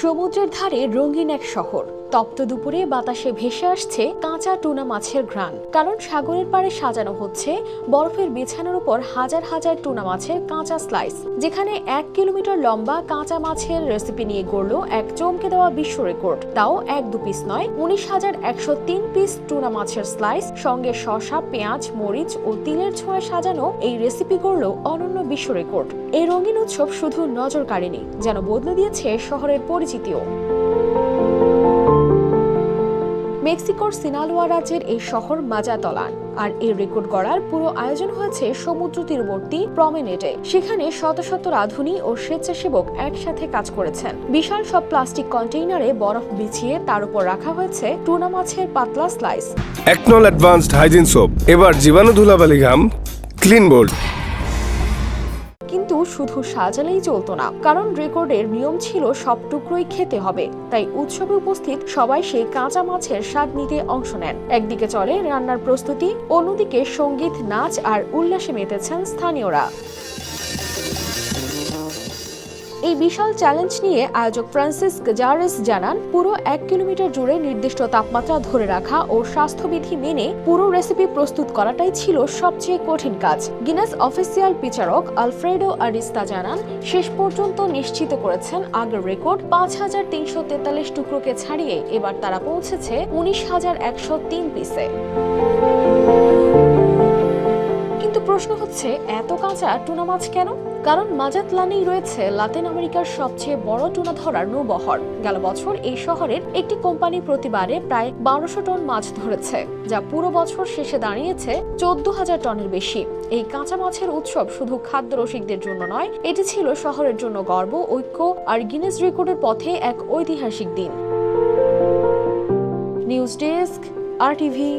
সমুদ্রের ধারে রঙিন এক শহর। তপ্ত দুপুরে বাতাসে ভেসে আসছে কাঁচা টুনা মাছের ঘ্রাণ। কারণ সাগরের পাড়ে সাজানো হচ্ছে বরফের বিছানার উপর হাজার হাজার টুনা মাছের কাঁচা স্লাইস যেখানে এক কিলোমিটার লম্বা কাঁচা মাছের রেসিপি নিয়ে গড়ল এক চমকে দেওয়া বিশ্ব রেকর্ড তাও এক দু পিস নয়, উনিশ হাজার একশো তিন পিস টুনা মাছের স্লাইস সঙ্গে শসা, পেঁয়াজ, মরিচ ও তিলের ছোঁয়ায় সাজানো এই রেসিপি গড়ল অনন্য বিশ্ব রেকর্ড এই রঙিন উৎসব শুধু নজর কাড়েনি যেন বদলে দিয়েছে শহরের পরিচিতিও। মেক্সিকোর সিনালোয়া রাজ্যের এই শহর মাজাতলান। আর এই রেকর্ড গড়ার পুরো আয়োজন হয়েছে সমুদ্র তীরবর্তী প্রমেনেটে সেখানে শত শত রাঁধুনি ও স্বেচ্ছাসেবক একসাথে কাজ করেছেন। বিশাল সব প্লাস্টিক কন্টেইনারে বরফ বিছিয়ে তার উপর রাখা হয়েছে টুনা মাছের পাতলা স্লাইস একনল অ্যাডভান্সড হাইজিন সোপ এবার জীবাণু ধুলাবালি ঘাম ক্লিন বোল্ড কিন্তু শুধু সাজালেই চলতো না। কারণ রেকর্ডের নিয়ম ছিল সব টুকরোই খেতে হবে। তাই উৎসবে উপস্থিত সবাই সেই কাঁচা মাছের স্বাদ নিতে অংশ নেন। একদিকে চলে রান্নার প্রস্তুতি, অন্যদিকে সংগীত, নাচ আর উল্লাসে মেতেছেন স্থানীয়রা। এই বিশাল চ্যালেঞ্জ নিয়ে আয়োজক ফ্রান্সিস গাজারেস জানান, পুরো এক কিলোমিটার জুড়ে নির্দিষ্ট তাপমাত্রা ধরে রাখা ও স্বাস্থ্যবিধি মেনে পুরো রেসিপি প্রস্তুত করাটাই ছিল সবচেয়ে কঠিন কাজ। গিনেস অফিসিয়াল বিচারক আলফ্রেডো আরিস্তা জানান, শেষ পর্যন্ত নিশ্চিত করেছেন আগের রেকর্ড পাঁচ হাজার তিনশো তেতাল্লিশ টুকরোকে ছাড়িয়ে এবার তারা পৌঁছেছে উনিশ হাজার একশো তিন পিসে প্রশ্ন হচ্ছে, এত কাঁচা টুনা মাছ কেন? কারণ মাজাতলানেই রয়েছে লাতিন আমেরিকার সবচেয়ে বড় টুনা ধরার নৌবহর। গেল বছর এই শহরের একটি কোম্পানি প্রতিবারে প্রায় বারোশো টন মাছ ধরেছে, যা পুরো বছর শেষে দাঁড়িয়েছে চোদ্দ হাজার টনের বেশি। এই কাঁচা মাছের উৎসব শুধু খাদ্য রসিকদের জন্য নয়, এটি ছিল শহরের জন্য গর্ব, ঐক্য আর গিনেস রেকর্ডের পথে এক ঐতিহাসিক দিন। নিউজ ডেস্ক, আর টিভি